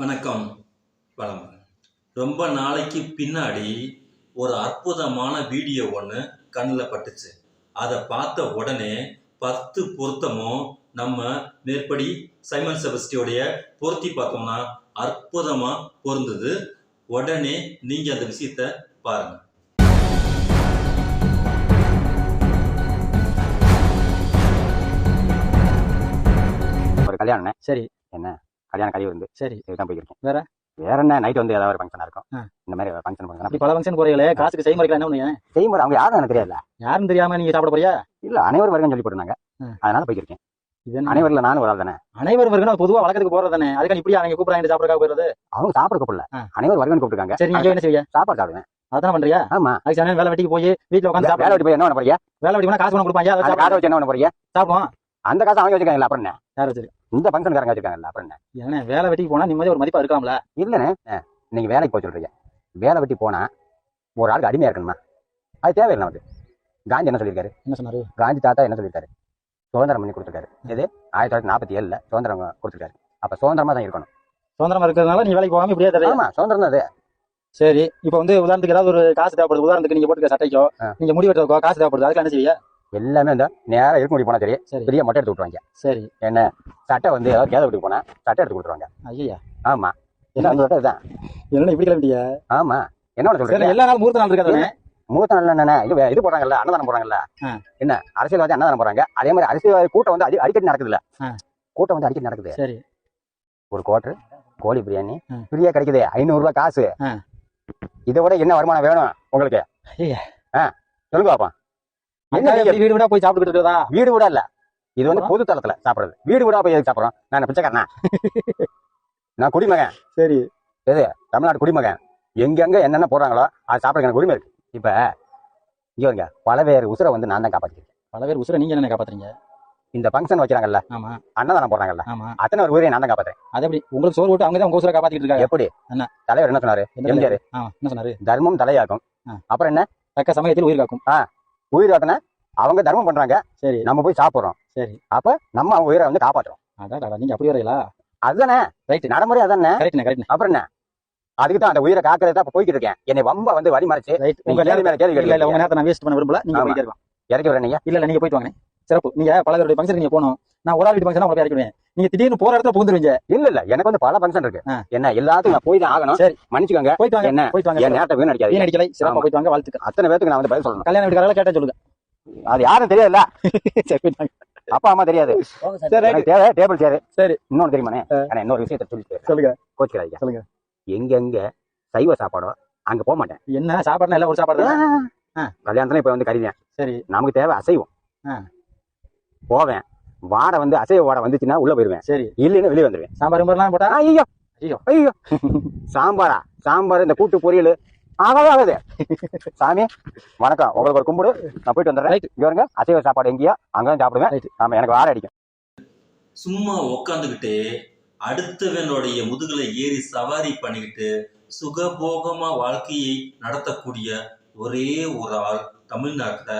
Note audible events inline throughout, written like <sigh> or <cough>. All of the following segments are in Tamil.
வணக்கம் வணக்கம். ரொம்ப நாளைக்கு பின்னாடி ஒரு அற்புதமான வீடியோ ஒன்று கண்ணில் பட்டுச்சு. அதை பார்த்த உடனே பத்து பொருத்தமும் நம்ம மேற்படி சைமன் செபஸ்டியோடைய பொருத்தி பார்த்தோம்னா அற்புதமாக பொருந்தது. உடனே நீங்கள் அந்த விஷயத்த பாருங்க. ஒரு கல்யாணம் சரி என்ன? கல்யாண கறி வந்து சரி. இதுதான் போயிருக்கேன் வேற? வேற என்ன? நைட் வந்து ஏதாவது ஒரு ஃபங்க்ஷனா இருக்கும். இந்த மாதிரி ஃபங்க்ஷன் அப்படி பண்ணுங்க பல ஃபங்க்ஷன் போறீங்களே காசுக்கு செய்முறைகள் என்ன பண்ணுவீங்க? செய்யும்போது அவங்க யாரும் எனக்கு தெரியல யாரும் தெரியாம நீங்க சாப்பிட போறியா? இல்ல அனைவரும் வருகன்னு சொல்லி போட்டுருந்தாங்க. அதனால போயிருக்கேன்? அனைவரில் நானும் ஒரு ஆள் தானே. அனைவரும் இருக்கணும் பொதுவா வழக்கத்துக்கு போறது தானே. அதுக்கான இப்படி அவங்க கூப்பிடுறாங்க சாப்பிடறதுக்காக போயிடுறது? அவங்க சாப்பிட கூப்பிடல. ஆ. அனைவரும் வருகன்னு கூப்பிட்டுருக்காங்க. சரி நீங்க என்ன செய்வீங்க? சாப்பாடு சாப்பிடுவேன். அதான பண்றியா ஆமா. அதுக்கு சாயங்காலம் வேலை வெட்டிக்கு போய் வீட்டுல உட்காந்து வேலை விட்டு போய் என்ன பண்ண போறீங்க? வேலை வெட்டி போனா காசு பணம் கொடுப்பாங்க காசை வச்சு என்ன பண்ண போறீங்க? சாப்பிடுவோம். அந்த காசை அவங்க வச்சுக்காங்கல்ல அப்புறம் என்ன? யார் வச்சிருக்கு இந்த ஃபங்க்ஷன்காரங்க வச்சிருக்காங்கல்ல அப்புறம் என்ன? ஏன்னா வேலை வெட்டிக்கு போனா நிம்மதியா ஒரு மதிப்பா இருக்கலாம்ல? இல்லைண்ணே நீங்க வேலைக்கு போய் சொல்றீங்க. வேலை வெட்டி போனா ஒரு ஆளுக்கு அடிமையா இருக்கணுமா? அது தேவையில்லை நமக்கு. காந்தி என்ன சொல்லியிருக்காரு? என்ன சொன்னாரு? காந்தி தாத்தா என்ன சொல்லியிருக்காரு? சுதந்திரம் பண்ணி கொடுத்துருக்காரு. இது ஆயிரத்தி தொள்ளாயிரத்தி நாற்பத்தி ஏழுல சுதந்திரம் கொடுத்துருக்காரு. அப்ப சுதந்திரமா தான் இருக்கணும். சுதந்திரமா இருக்கிறதுனால நீ வேலைக்கு போகாம இப்படியே தரீங்க ஆமா சுதந்திரம் தான் அது. சரி இப்போ வந்து உதாரணத்துக்கு ஏதாவது ஒரு காசு தேவைப்படுது. உதாரணத்துக்கு நீங்க போட்டுக்க சட்டைக்கோ. நீங்க முடி வெட்டுறதுக்கோ காசு தேவைப்படுது. அதுக்கு என்ன செய்வீங்க? எல்லாமே இந்த நேரம் இருக்க முடி போனா சரி பெரிய மொட்டை எடுத்து விட்டுருவாங்க. சரி. என்ன சட்டை வந்து ஏதாவது கேத விட்டு போனா சட்டை எடுத்து கொடுத்துருவாங்க. ஐயா ஆமா. என்ன என்ன சொல்றது இதுதான்? என்ன இப்படி கிளம்பிட்டியா? ஆமா. என்ன சொல்றீங்க? எல்லா நாளும் மூர்த்த நாள் இருக்காதானே மூத்த நாள் என்ன இது போடுறாங்கல்ல அன்னதானம் போடுறாங்கல்ல. என்ன அரசியல்வாதி அன்னதானம் போறாங்க அதே மாதிரி அரசியல்வாதி கூட்டம் வந்து அடி- அடிக்கடி நடக்குதுல்ல. கூட்டம் வந்து அடிக்கடி நடக்குது. சரி. ஒரு கோட்டர் கோழி பிரியாணி. ஃப்ரீயா கிடைக்குது ஐநூறு ரூபாய் காசு. இதை விட என்ன வருமானம் வேணும் உங்களுக்கு. ஆ, சொல்லுங்க பாப்பா என்ன அக்கா நீங்க எப்படி வீடு வீடா போய் சாப்பிட்டுக்கிட்டு இருக்கிறதா? வீடு வீடா இல்ல. இது வந்து? பொது தளத்துல சாப்பிடுறது. வீடு வீடா போய் எதுக்கு சாப்பிடுறோம்? நான் பிச்சைக்காரனா? <laughs> நான் குடிமகன். சரி. தமிழ்நாடு குடிமகன். எங்கெங்க என்னென்ன போடுறாங்களோ அது சாப்பிடுறதுக்கு எனக்கு உரிமை இருக்கு. இப்ப இங்க வருங்க பல பேர் உசுரை வந்து நான் தான் பல பேர் உசுர நீங்க என்ன காப்பாத்துறீங்க? இந்த ஃபங்க்ஷன் வைக்கிறாங்கல்ல ஆமா. அன்னதானம் போடுறாங்கல்ல ஆமா. அத்தனை ஒரு உயிரை நான் தான் காப்பாத்துறேன். அது எப்படி? உங்களுக்கு சோறு போட்டு அவங்க தான் உங்க உசுர காப்பாத்திட்டு இருக்காங்க? எப்படி? என்ன? தலைவர் என்ன சொன்னாரு? எம்ஜிஆர். என்ன சொன்னாரு? தர்மம் தலையாக்கும். அப்புறம் என்ன? தக்க சமயத்தில் உயிர் காக்கும். உயிர் காத்தின அவங்க தர்மம் பண்றாங்க. சரி. நம்ம போய் சாப்பிடுறோம். சரி. அப்ப நம்ம அவங்க உயிரை வந்து காப்பாத்துறோம். அதான் நீங்க அப்படி வரீங்களா அதுதானே. ரைட் நடைமுறை அதானே கரெக்ட் அப்புறம் என்ன? அதுக்கு தான் அந்த உயிரை காக்கிறதா இப்ப போய்கிட்டு இருக்கேன். என்னை வம்ப வந்து வழி மறைச்சு ரைட் உங்க மேல கேள்வி இல்ல உங்க. நேரத்தை நான் வேஸ்ட் பண்ண விரும்பல. நீங்க ஆமா. போயிட்டே இருக்கலாம். இறக்கி விடுறேன் நீங்க. இல்ல நீங்க போயிட்டு வாங்க. சிறப்பு. நீங்க பல பேருடைய ஃபங்க்ஷன் நீங்க போகணும். நான் ஒரு ஆள் வீட்டு ஃபங்க்ஷன் உங்களை இறக்கிடுவேன் நீங்க திடீர்னு போற இடத்துல புகுந்துருவீங்க. இல்ல இல்ல. எனக்கு வந்து பல ஃபங்க்ஷன் இருக்கு. என்ன எல்லாத்துக்கும் நான் போய் தான் ஆகணும். சரி. மன்னிச்சுக்கோங்க. போயிட்டு வாங்க. என்ன? போயிட்டு வாங்க. என் நேரத்தை வீண் அடிக்காது வீண் அடிக்கலை. சிறப்பா. போயிட்டு வாங்க. வாழ்த்துக்கள். அத்தனை பேத்துக்கு நான் வந்து பதில் சொல்லணும். கல்யாண வீட்டுக்காரங்கள கேட்டா சொல்லுங்க. அது யாரும் தெரியாதுல்ல. <laughs> சரி அப்பா அம்மா தெரியாது. தேவை. Table chair. சரி. இன்னொன்னு தெரியுமாண்ணே? ஆனா இன்னொரு விஷயத்த சொல்லிட்டு சொல்லுங்க. கோச்சிக்கிறாங்க சொல்லுங்க. எங்கெங்க சைவ சாப்பாடோ அங்க போக மாட்டேன். என்ன? சாப்பாடுனா எல்லாம் ஒரு சாப்பாடு. கல்யாணத்துல இப்ப வந்து கறிதான் சரி. நமக்கு தேவை அசைவம். போவேன். வாடை வந்து அசைவ வாடை வந்துச்சுன்னா உள்ள போயிருவேன். சரி. இல்லைன்னு வெளியே வந்துருவேன். சாம்பார் கிம்பார்லாம் போட்டா? ஐயோ ஐயோ. ஐயோ சாம்பாரா? சாம்பார் இந்த கூட்டு பொரியல். ஆகாது ஆகாது. சாமி வணக்கம். உங்களுக்கு ஒரு கும்பிடு. நான் போயிட்டு வந்துடுறேன். ரைட் இங்க வருங்க அசைவ சாப்பாடு எங்கேயா அங்கதான் சாப்பிடுவேன். ஆமா எனக்கு வாடை அடிக்கும். சும்மா உக்காந்துக்கிட்டே அடுத்தவனுடைய முதுகுல ஏறி சவாரி பண்ணிக்கிட்டு சுகபோகமா வாழ்க்கையை நடத்தக்கூடிய ஒரே ஒரு ஆள் தமிழ்நாட்டுல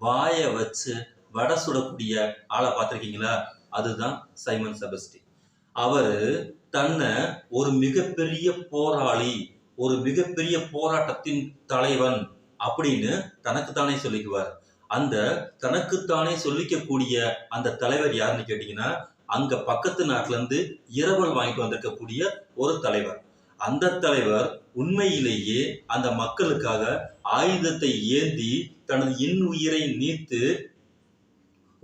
வாய வச்சு வடை சுடக்கூடிய ஆளை பார்த்துருக்கீங்களா? அதுதான் சைமன் செபஸ்டி அவர் தன்னை ஒரு மிகப்பெரிய போராளி ஒரு மிகப்பெரிய போராட்டத்தின் தலைவன் அப்படின்னு தனக்குத்தானே சொல்லிக்குவார். அந்த தனக்குத்தானே சொல்லிக்கக்கூடிய அந்த தலைவர் யாருன்னு கேட்டீங்கன்னா அங்க பக்கத்து நாட்டுல இருந்து இரவல் வாங்கிட்டு வந்திருக்கக்கூடிய ஒரு தலைவர். அந்த தலைவர் உண்மையிலேயே அந்த மக்களுக்காக ஆயுதத்தை ஏந்தி தனது இன் உயிரை நீத்து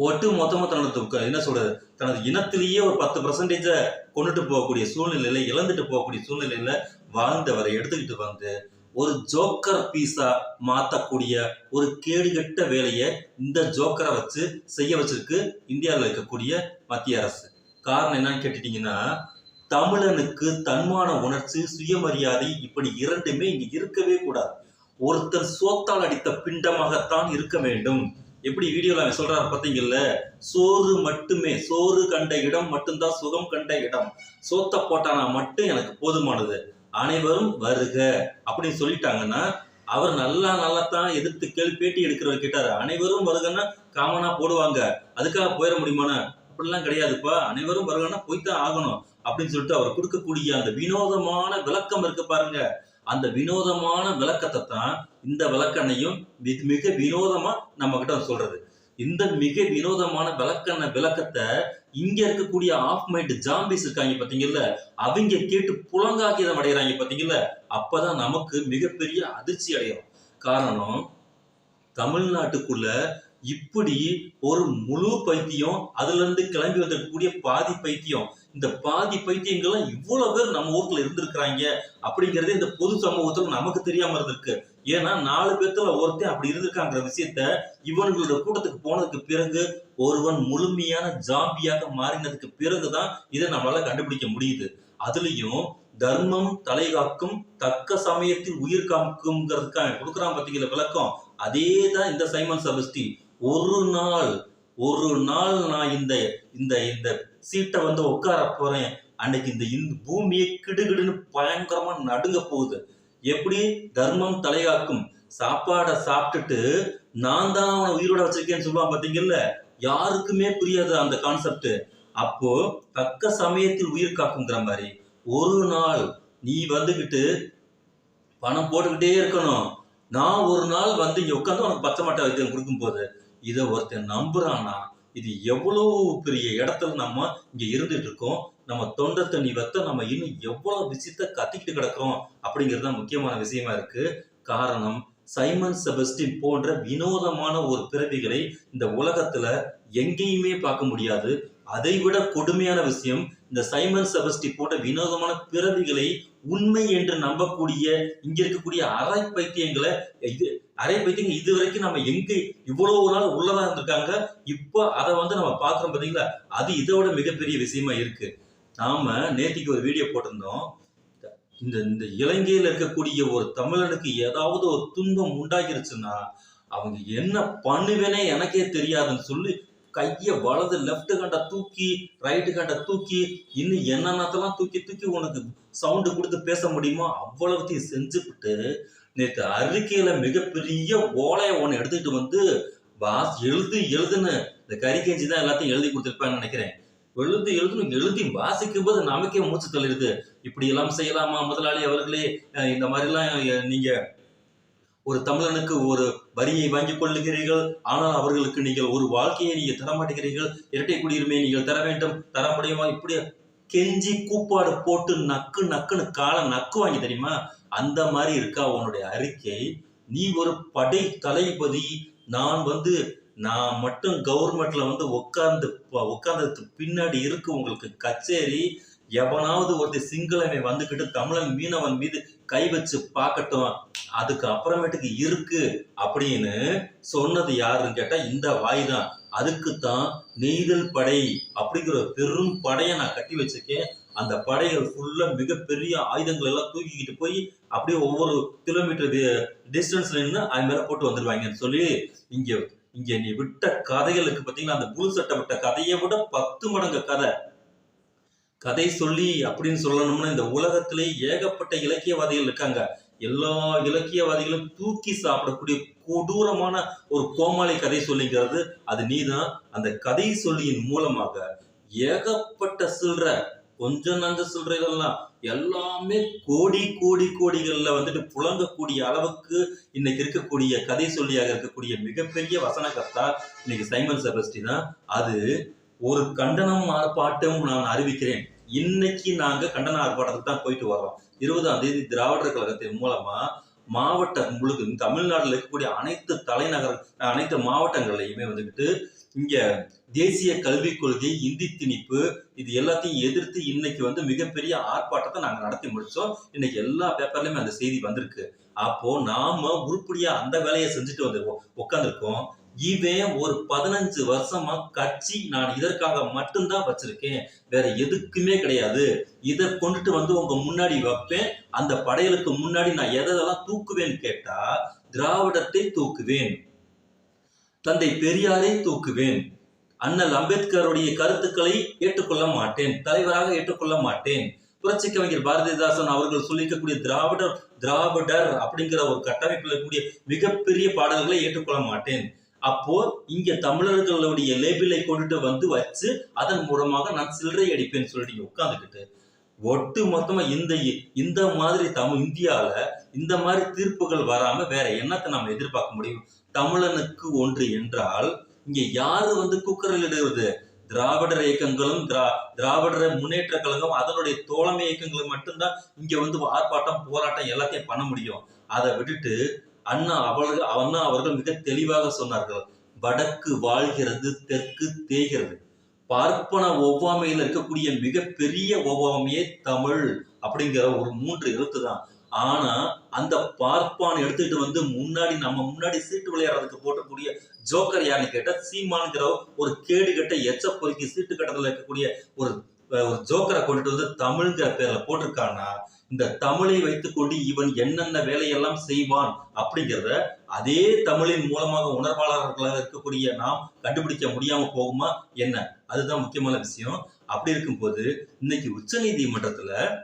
ஒட்டு மொத்தமாக தனது என்ன சொல்றது? தனது இனத்திலேயே ஒரு பத்து பர்சன்டேஜை கொண்டுட்டு போகக்கூடிய சூழ்நிலையில இழந்துட்டு போகக்கூடிய சூழ்நிலையில வாழ்ந்தவரை எடுத்துக்கிட்டு வந்து ஒரு ஜோக்கர் பீஸா மாத்தக்கூடிய ஒரு கேடுகெட்ட வேலையை இந்த ஜோக்கரை வச்சு செய்ய வச்சிருக்கு இந்தியாவில் இருக்கக்கூடிய மத்திய அரசு. காரணம் என்னன்னு கேட்டுட்டீங்கன்னா தமிழனுக்கு தன்மான உணர்ச்சி சுயமரியாதை இப்படி இரண்டுமே இங்க இருக்கவே கூடாது. ஒருத்தர் சோத்தால் அடித்த பிண்டமாகத்தான் இருக்க வேண்டும். எப்படி வீடியோவில் அவன் சொல்கிறாரு பார்த்தீங்கல்ல சோறு மட்டுமே சோறு கண்ட இடம் மட்டும்தான் சுகம் கண்ட இடம். சோத்த போட்டானா மட்டும் எனக்கு போதுமானது. அனைவரும் வருக. அப்படின்னு சொல்லிட்டாங்கன்னா அவர் நல்லா நல்லா தான் எதிர்த்து கேள்வி பேட்டி எடுக்கிறவர் கேட்டாரு. அனைவரும் வருகன்னா காமனா போடுவாங்க. அதுக்காக போயிட முடியுமானா அப்படிலாம் கிடையாதுப்பா. அனைவரும் வருகன்னா போய்த்தான் ஆகணும். அப்படின்னு சொல்லிட்டு அவர் கொடுக்கக்கூடிய அந்த வினோதமான விளக்கம் இருக்கு பாருங்க. அந்த வினோதமான விளக்கத்தை தான் இந்த விளக்கண்ணையும் மிக- மிக வினோதமா நம்ம கிட்ட சொல்றது. இந்த மிக வினோதமான விளக்கண்ண விளக்கத்தை இங்க இருக்கக்கூடிய ஆஃப் மைண்ட் ஜாம்பிஸ் இருக்காங்க பாத்தீங்கல்ல அவங்க கேட்டு புலங்காக்கியதம் அடைகிறாங்க பாத்தீங்கல்ல அப்பதான் நமக்கு மிகப்பெரிய அதிர்ச்சி அடையும். காரணம் தமிழ்நாட்டுக்குள்ள இப்படி ஒரு முழு பைத்தியம் அதுல இருந்து கிளம்பி வந்திருக்கக்கூடிய பாதி பைத்தியம் இந்த பாதி பைத்தியங்கள்லாம் இவ்வளவு பேர் நம்ம ஊர்ல இருந்திருக்கிறாங்க அப்படிங்கறதே இந்த பொது சமூகத்துல நமக்கு தெரியாம இருந்திருக்கு. ஏன்னா நாலு பேர்த்துல ஒருத்தன் அப்படி இருந்திருக்காங்கிற விஷயத்த இவங்களோட கூட்டத்துக்கு போனதுக்கு பிறகு ஒருவன் முழுமையான ஜாம்பியாக மாறினதுக்கு பிறகுதான் இதை நம்மளால கண்டுபிடிக்க முடியுது. அதுலயும் தர்மம் தலைகாக்கும் தக்க சமயத்தில் உயிர் காக்குங்கிறதுக்காக கொடுக்குறான் பார்த்தீங்களா விளக்கம்? அதே தான் இந்த சைமன் சபஸ்டி ஒரு நாள் ஒரு நாள் நான் இந்த இந்த இந்த சீட்டை வந்து உட்கார போறேன். அன்னைக்கு இந்த இந்த பூமியை கிடுகிடுன்னு பயங்கரமா நடுங்க போகுது. எப்படி? தர்மம் தலையாக்கும். சாப்பாடை சாப்பிட்டுட்டு நான் தான் அவனை உயிரோட வச்சிருக்கேன்னு சொல்லுவான் பாத்தீங்கல்ல? யாருக்குமே புரியாது அந்த கான்செப்ட் அப்போ தக்க சமயத்தில் உயிர் காக்குங்கிற மாதிரி ஒரு நாள் நீ வந்துகிட்டு பணம் போட்டுக்கிட்டே இருக்கணும். நான் ஒரு நாள் வந்து இங்க உட்காந்து உனக்கு பச்சை மட்டை வைத்தியம் கொடுக்கும் போது இதை ஒருத்தன் நம்புறானா இது எவ்வளோ பெரிய இடத்துல நம்ம இங்க இருந்துட்டு இருக்கோம் நம்ம தொண்டை தண்ணி வத்த நம்ம இன்னும் எவ்வளவு விஷயத்த கத்திக்கிட்டு கிடக்கிறோம் அப்படிங்கிறது தான் முக்கியமான விஷயமா இருக்கு. காரணம் சைமன் செபஸ்டின் போன்ற வினோதமான ஒரு பிறவிகளை இந்த உலகத்துல எங்கேயுமே பார்க்க முடியாது. அதை விட கொடுமையான விஷயம் இந்த சைமன் செபஸ்டி போன்ற வினோதமான பிறவிகளை உண்மை என்று நம்பக்கூடிய இங்க இருக்கக்கூடிய அரை பைத்தியங்களை இது அரை பைத்தியங்க இது வரைக்கும் நம்ம எங்க இவ்வளவு நாள் உள்ளதா இருந்திருக்காங்க இப்போ அதை வந்து நம்ம பாக்குறோம் பாத்தீங்களா? அது இதோட மிகப்பெரிய விஷயமா இருக்கு. நாம நேத்திக்கு ஒரு வீடியோ போட்டிருந்தோம். இந்த இந்த இலங்கையில் இருக்கக்கூடிய ஒரு தமிழனுக்கு ஏதாவது ஒரு துன்பம் உண்டாகிருச்சுன்னா அவங்க என்ன பண்ணுவேனே எனக்கே தெரியாதுன்னு சொல்லி கையை வலது லெஃப்ட் கண்ட தூக்கி ரைட்டு கண்ட தூக்கி இன்னும் என்னென்னத்தெல்லாம் தூக்கி தூக்கி உனக்கு சவுண்டு கொடுத்து பேச முடியுமோ அவ்வளவுத்தையும் செஞ்சுவிட்டு நேற்று அறிக்கையில மிகப்பெரிய ஓலையை ஒன்று எடுத்துக்கிட்டு வந்து பாஸ் எழுது எழுதுன்னு இந்த கறிக்கேஞ்சி தான் எல்லாத்தையும் எழுதி கொடுத்துருப்பான்னு நினைக்கிறேன். எழுது எழுதுன்னு எழுதி வாசிக்கும் போது நமக்கே மூச்சு தள்ளிடுது. இப்படி எல்லாம் செய்யலாமா முதலாளி அவர்களே? இந்த மாதிரிலாம் நீங்கள் நீங்க ஒரு தமிழனுக்கு ஒரு வரியை வாங்கிக் கொள்ளுகிறீர்கள். ஆனால் அவர்களுக்கு நீங்கள் ஒரு வாழ்க்கையை நீங்கள் தர மாட்டேங்கிறீர்கள். இரட்டை குடியுரிமையை நீங்கள் தர வேண்டும். தர முடியுமா? இப்படி கெஞ்சி கூப்பாடு போட்டு நக்கு நக்குன்னு காலை நக்குவாங்க தெரியுமா? அந்த மாதிரி இருக்கா உன்னுடைய அறிக்கை. நீ ஒரு படை தளபதி. நான் வந்து நான் மட்டும் கவர்மெண்ட்ல வந்து உட்கார்ந்து உட்கார்ந்ததுக்கு பின்னாடி இருக்கு உங்களுக்கு கச்சேரி. எவனாவது ஒருத்தர் சிங்களமை வந்துக்கிட்டு தமிழன் மீனவன் மீது கை வச்சு பார்க்கட்டும் அதுக்கு அப்புறமேட்டுக்கு இருக்கு அப்படின்னு சொன்னது யாருன்னு கேட்டா இந்த வாய் தான். அதுக்குத்தான் நெய்தல் படை அப்படிங்கிற ஒரு பெரும் படையை நான் கட்டி வச்சிருக்கேன். அந்த படைகள் ஃபுல்லா மிகப்பெரிய ஆயுதங்கள் எல்லாம் தூக்கிக்கிட்டு போய் அப்படியே ஒவ்வொரு கிலோமீட்டர் டிஸ்டன்ஸ்ல நின்று அது மேல போட்டு வந்துடுவாங்கன்னு சொல்லி இங்க இங்க நீ விட்ட கதைகளுக்கு பாத்தீங்கன்னா அந்த புல் சட்டை விட்ட கதையை விட பத்து மடங்கு கதை. கதை சொல்லி அப்படின்னு சொல்லணும்னா இந்த உலகத்திலே ஏகப்பட்ட இலக்கியவாதிகள் இருக்காங்க. எல்லா இலக்கியவாதிகளும் தூக்கி சாப்பிடக்கூடிய கொடூரமான ஒரு கோமாளி கதை சொல்லிங்கிறது அது நீதான். அந்த கதை சொல்லியின் மூலமாக ஏகப்பட்ட சில்லற கொஞ்சம் நஞ்ச சில்லறைகள்லாம் எல்லாமே கோடி கோடி கோடிகளில் வந்துட்டு புழங்கக்கூடிய அளவுக்கு இன்னைக்கு இருக்கக்கூடிய கதை சொல்லியாக இருக்கக்கூடிய மிகப்பெரிய வசனகர்த்தா இன்னைக்கு சைமன் செபஸ்டி தான் அது ஒரு கண்டனம் ஆர்ப்பாட்டம் நான் அறிவிக்கிறேன். இன்னைக்கு நாங்க கண்டன ஆர்ப்பாட்டத்துக்கு தான் போயிட்டு வரோம் இருபதாம் தேதி திராவிடர் கழகத்தின் மூலமா மாவட்ட முழுக்க தமிழ்நாட்டில் இருக்கக்கூடிய அனைத்து தலைநகர் அனைத்து மாவட்டங்கள்லையுமே வந்துக்கிட்டு இங்க தேசிய கல்விக் கொள்கை இந்தி திணிப்பு இது எல்லாத்தையும் எதிர்த்து இன்னைக்கு வந்து மிகப்பெரிய ஆர்ப்பாட்டத்தை நாங்கள் நடத்தி முடிச்சோம். இன்னைக்கு எல்லா பேப்பர்லயுமே அந்த செய்தி வந்திருக்கு. அப்போ நாம உருப்படியா அந்த வேலையை செஞ்சுட்டு வந்து உட்காந்துருக்கோம் இவன் ஒரு பதினஞ்சு வருஷமா கட்சி நான் இதற்காக மட்டும்தான் வச்சிருக்கேன். வேற எதுக்குமே கிடையாது. இதை கொண்டுட்டு வந்து உங்க முன்னாடி வைப்பேன். அந்த படையலுக்கு முன்னாடி நான் எதெல்லாம் தூக்குவேன்னு கேட்டா திராவிடத்தை தூக்குவேன். தந்தை பெரியாரை தூக்குவேன். அண்ணல் அம்பேத்கருடைய கருத்துக்களை ஏற்றுக்கொள்ள மாட்டேன். தலைவராக ஏற்றுக்கொள்ள மாட்டேன். புரட்சி கவிஞர் பாரதிதாசன் அவர்கள் சொல்லிக்கக்கூடிய திராவிடர் திராவிடர் அப்படிங்கிற ஒரு கட்டமைப்பில் இருக்கக்கூடிய மிகப்பெரிய பாடல்களை ஏற்றுக்கொள்ள மாட்டேன். அப்போ இங்க தமிழர்களுடைய லேபிளை கொண்டுட்டு வந்து வச்சு அதன் மூலமாக நான் சில்லறை அடிப்பேன்னு சொல்லிட்டு உட்காந்துக்கிட்டு ஒட்டு மொத்தமா இந்த இந்த மாதிரி தமிழ் இந்தியால இந்த மாதிரி தீர்ப்புகள் வராம வேற என்னத்தை நம்ம எதிர்பார்க்க முடியும்? தமிழனுக்கு ஒன்று என்றால் இங்க யாரு வந்து குக்கரில் இடுவது? திராவிடர் இயக்கங்களும் திரா திராவிடர் முன்னேற்ற கழகம் அதனுடைய தோழமை இயக்கங்களும் மட்டும்தான் இங்க வந்து ஆர்ப்பாட்டம் போராட்டம் எல்லாத்தையும் பண்ண முடியும். அதை விட்டுட்டு அண்ணா அவர்கள் அண்ணா அவர்கள் மிக தெளிவாக சொன்னார்கள். வடக்கு வாழ்கிறது தெற்கு தேய்கிறது. பார்ப்பன ஒவ்வாமையில் இருக்கக்கூடிய மிகப்பெரிய ஒவ்வாமையே தமிழ் அப்படிங்கிற ஒரு மூன்று எழுத்து தான். ஆனா அந்த பார்ப்பான் எடுத்துக்கிட்டு வந்து முன்னாடி நம்ம முன்னாடி சீட்டு விளையாடுறதுக்கு போட்டக்கூடிய ஜோக்கர் யாருன்னு கேட்டா சீமான்கிற ஒரு கேடு கட்ட எச்ச பொறுக்கி சீட்டு கட்டத்துல இருக்கக்கூடிய ஒரு ஒரு ஜோக்கரை கொண்டுட்டு வந்து தமிழ்ங்கிற பேர்ல போட்டிருக்கான்னா இந்த தமிழை வைத்துக்கொண்டு இவன் என்னென்ன வேலையெல்லாம் செய்வான் அப்படிங்கிறத அதே தமிழின் மூலமாக உணர்வாளர்களாக இருக்கக்கூடிய நாம் கண்டுபிடிக்க முடியாம போகுமா? என்ன? அதுதான் முக்கியமான விஷயம். அப்படி இருக்கும்போது இன்னைக்கு உச்ச நீதிமன்றத்துல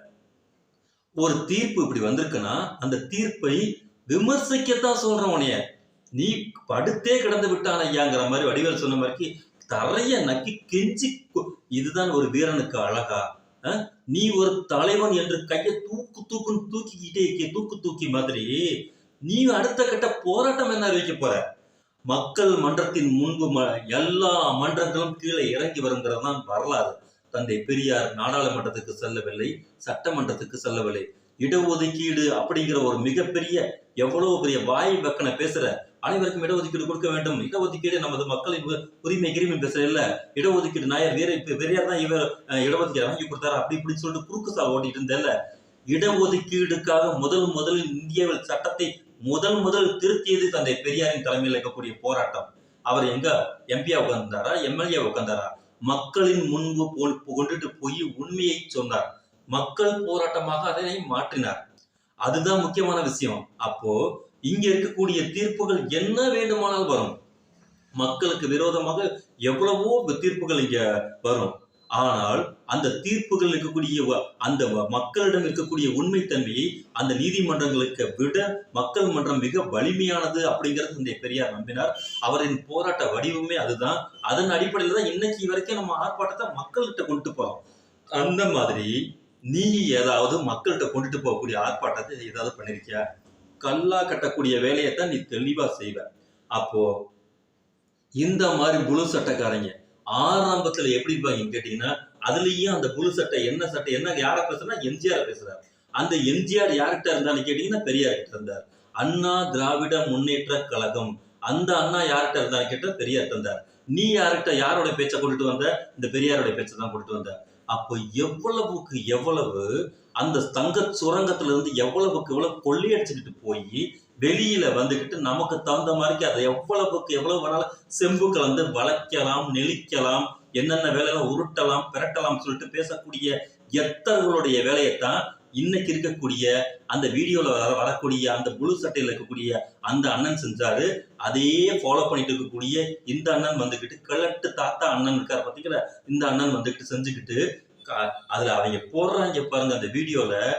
ஒரு தீர்ப்பு இப்படி வந்திருக்குன்னா அந்த தீர்ப்பை விமர்சிக்கத்தான் சொல்றேன் உனைய நீ படுத்தே கிடந்து விட்டான ஐயாங்கிற மாதிரி வடிவேல் சொன்ன மாதிரி தரைய நக்கி கெஞ்சி கு- இதுதான் ஒரு வீரனுக்கு அழகா. நீ ஒரு தலைவன் என்று கையை தூக்கு தூக்குன்னு தூக்கிக்கிட்டே இருக்கிய தூக்கு தூக்கி மாதிரி. நீ அடுத்த கட்ட போராட்டம் என்ன அறிவிக்க போற? மக்கள் மன்றத்தின் முன்பு ம- எல்லா மன்றங்களும் கீழே இறங்கி வருங்கிறது தான் வரலாறு. தந்தை பெரியார் நாடாளுமன்றத்துக்கு செல்லவில்லை சட்டமன்றத்துக்கு செல்லவில்லை. இடஒதுக்கீடு அப்படிங்கிற ஒரு மிகப்பெரிய எவ்வளவு பெரிய வாய் வக்கனை பேசுற அனைவருக்கும் இடஒதுக்கீடு கொடுக்க வேண்டும். இடஒதுக்கீடு நமது மக்களின் உரிமை கிரிமை பேசுற இல்ல இடஒதுக்கீடு நாயர் வேற இப்ப பெரியார் தான் இவர் இடஒதுக்கீடு வாங்கி கொடுத்தாரு? அப்படி இப்படி சொல்லிட்டு குறுக்கு சா ஓட்டிட்டு இருந்தேன்ல. இடஒதுக்கீடுக்காக முதல் முதலில் இந்தியாவில் சட்டத்தை முதல் முதல் திருத்தியது தந்தை பெரியாரின் தலைமையில் இருக்கக்கூடிய போராட்டம். அவர் எங்க? எம்பியா உட்கார்ந்தாரா? எம்எல்ஏ உட்கார்ந்தாரா? மக்களின் முன்பு கொண்டுட்டு போய் உண்மையை சொன்னார். மக்கள் போராட்டமாக அதனை மாற்றினார். அதுதான் முக்கியமான விஷயம். அப்போ இங்க இருக்கக்கூடிய தீர்ப்புகள் என்ன வேண்டுமானால் வரும்? மக்களுக்கு விரோதமாக எவ்வளவோ தீர்ப்புகள் இங்க வரும். ஆனால் அந்த தீர்ப்புகள் இருக்கக்கூடிய வ- அந்த வ- மக்களிடம் இருக்கக்கூடிய உண்மைத்தன்மையை அந்த நீதிமன்றங்களுக்கு விட மக்கள் மன்றம் மிக வலிமையானது அப்படிங்கிறது இந்த பெரியார் நம்பினார். அவரின் போராட்ட வடிவமே அதுதான். அதன் அடிப்படையில் தான் இன்னைக்கு வரைக்கும் நம்ம ஆர்ப்பாட்டத்தை மக்கள்கிட்ட கொண்டு போறோம். அந்த மாதிரி நீ ஏதாவது மக்கள்கிட்ட கொண்டுட்டு போகக்கூடிய ஆர்ப்பாட்டத்தை ஏதாவது பண்ணிருக்கியா? கல்லா கட்டக்கூடிய வேலையைத்தான் நீ தெளிவா செய்வ. அப்போ இந்த மாதிரி புழு சட்டைக்காரங்க ஆரம்பத்துல எப்படி இருப்பாங்க கேட்டீங்கன்னா அதுலயும் அந்த புழு சட்டை என்ன சட்டை என்ன யார பேசுறா? எம்ஜிஆர் பேசுறாரு. அந்த எம்ஜிஆர் யார்கிட்ட இருந்தான்னு கேட்டீங்கன்னா பெரியார் கிட்ட இருந்தார். அண்ணா திராவிட முன்னேற்ற கழகம். அந்த அண்ணா யார்கிட்ட இருந்தான்னு கேட்டா பெரியார் இருந்தார். நீ யார்கிட்ட யாரோட பேச்சை கொண்டுட்டு வந்த? இந்த பெரியாரோட பேச்சை தான் கொண்டுட்டு வந்த. அப்போ எவ்வளவுக்கு எவ்வளவு அந்த தங்க சுரங்கத்துல இருந்து எவ்வளவுக்கு எவ்வளவு கொள்ளையடிச்சுக்கிட்டு போய் வெளியில வந்துக்கிட்டு நமக்கு தகுந்த மாதிரிக்கு அதை எவ்வளவுக்கு எவ்வளவு வேணாலும் செம்பு கலந்து வளைக்கலாம் நெளிக்கலாம் என்னென்ன வேலையெல்லாம் உருட்டலாம் பிரட்டலாம் சொல்லிட்டு பேசக்கூடிய எத்தர்களுடைய வேலையைத்தான் இன்னைக்கு இருக்கக்கூடிய அந்த வீடியோல வர வரக்கூடிய அந்த முழு சட்டையில இருக்கக்கூடிய அந்த அண்ணன் செஞ்சாரு. அதையே ஃபாலோ பண்ணிட்டு இருக்கக்கூடிய இந்த அண்ணன் வந்துகிட்டு கிழட்டு தாத்தா அண்ணன் இருக்கார் பாத்தீங்களா? இந்த அண்ணன் வந்துகிட்டு செஞ்சுக்கிட்டு அதுல அவங்க போடுறாங்க பாருங்க அந்த வீடியோல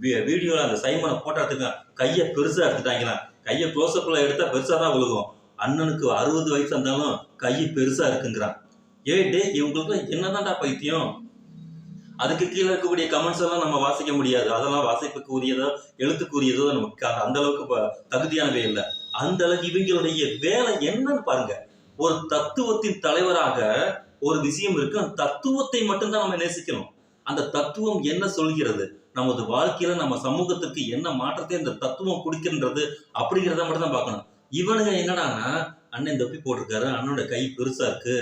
வீடியோல அந்த சைமனை போட்டாத்துக்கு கையை பெருசா எடுத்துட்டாங்களா? கையை க்ளோஸ்அப்ல எடுத்தா பெருசா தான் விழுகும். அண்ணனுக்கு அறுபது வயசு இருந்தாலும் கை பெருசா இருக்குங்கிறான். ஏய் டே இவங்களுக்கு என்னதான்டா பைத்தியம்? அதுக்கு கீழே இருக்கக்கூடிய கமெண்ட்ஸ் எல்லாம் நம்ம வாசிக்க முடியாது. அதெல்லாம் வாசிப்புக்கு உரியதோ எழுத்துக்கு உரியதோ நமக்கு அந்த- அளவுக்கு ப- தகுதியானவே இல்லை. அந்த அளவுக்கு இவங்களுடைய வேலை என்னன்னு பாருங்க. ஒரு தத்துவத்தின் தலைவராக ஒரு விஷயம் இருக்கு அந்த தத்துவத்தை மட்டும்தான் நம்ம நேசிக்கணும். அந்த தத்துவம் என்ன சொல்கிறது? நமது வாழ்க்கையில நம்ம சமூகத்துக்கு என்ன மாற்றத்தை இந்த தத்துவம் கொடுக்கின்றது அப்படிங்கிறத மட்டும் தான் பார்க்கணும். இவனுங்க என்னடான்னா அண்ணன் தொப்பி போட்டிருக்காரு அண்ணனோட கை பெருசா இருக்கு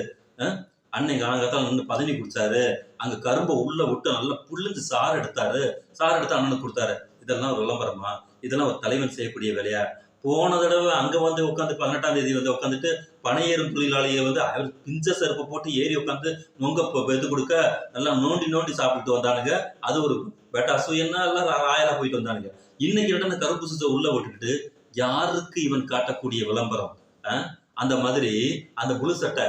அண்ணன் காலங்காத்தால நின்று பதவி குடிச்சாரு அங்க கரும்பை உள்ள விட்டு நல்லா புள்ளிஞ்சு சாறு எடுத்தாரு சாறு எடுத்து அண்ணனுக்கு கொடுத்தாரு. இதெல்லாம் ஒரு விளம்பரமா? இதெல்லாம் ஒரு தலைவன் செய்யக்கூடிய வேலையா? போன தடவை அங்க வந்து உட்காந்து பதினெட்டாம் தேதி வந்து உட்காந்துட்டு பனையேறும் தொழிலாளியை வந்து அவர் பிஞ்ச செருப்பை போட்டு ஏறி உட்காந்து நொங்க பெத்து கொடுக்க நல்லா நோண்டி நோண்டி சாப்பிட்டுட்டு வந்தானுங்க. அது ஒரு பெட்டா சுயன்னா எல்லாம் ராயலாக போயிட்டு வந்தானுங்க. இன்னைக்கு என்னன்னா கருப்பு சுத்த உள்ள விட்டுக்கிட்டு யாருக்கு இவன் காட்டக்கூடிய விளம்பரம்? அந்த மாதிரி அந்த புழு சட்டை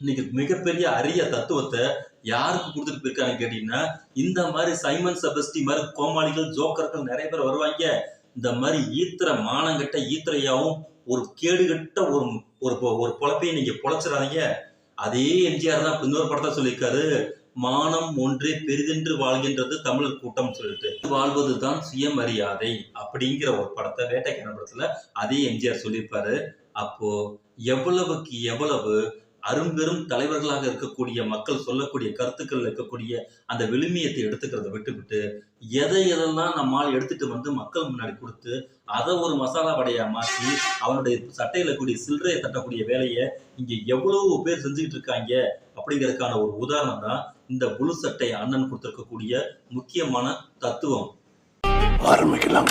இன்னைக்கு மிகப்பெரிய அரிய தத்துவத்தை யாருக்கு கொடுத்துட்டு போயிருக்காங்க கேட்டீங்கன்னா இந்த மாதிரி சைமன் செபஸ்டி மாதிரி கோமாளிகள் ஜோக்கர்கள் நிறைய பேர் வருவாங்க. இந்த மாதிரி ஈத்திர மானங்கிட்ட ஈத்திரையாவும் ஒரு கேடுகட்ட ஒரு ஒரு பொ- ஒரு பொழப்பையும் நீங்க பொழைச்சிடாதீங்க அதே எம்ஜிஆர் தான் இப்ப இன்னொரு படத்தை சொல்லியிருக்காரு. மானம் ஒன்றே பெரிதென்று வாழ்கின்றது தமிழர் கூட்டம் சொல்லிட்டு. வாழ்வது தான் சுயமரியாதை அப்படிங்கிற ஒரு படத்தை வேட்டைக்கான படத்துல அதே எம்ஜிஆர் சொல்லியிருப்பாரு. அப்போ எவ்வளவுக்கு எவ்வளவு அரும்பெரும் தலைவர்களாக இருக்கக்கூடிய மக்கள் சொல்லக்கூடிய கருத்துக்கள் இருக்கக்கூடிய அந்த விழுமியத்தை எடுத்துக்கிறத விட்டுவிட்டு எதை எதெல்லாம் நம்மால் எடுத்துட்டு வந்து மக்கள் முன்னாடி கொடுத்து அதை ஒரு மசாலா படையா மாற்றி அவனுடைய சட்டையில கூடிய சில்லறையை தட்டக்கூடிய வேலையை இங்க எவ்வளவு பேர் செஞ்சுக்கிட்டு இருக்காங்க அப்படிங்கிறதுக்கான ஒரு உதாரணம் தான் இந்த புழு சட்டை அண்ணன் கொடுத்திருக்கக்கூடிய முக்கியமான தத்துவம். ஆரம்பிக்கலாம்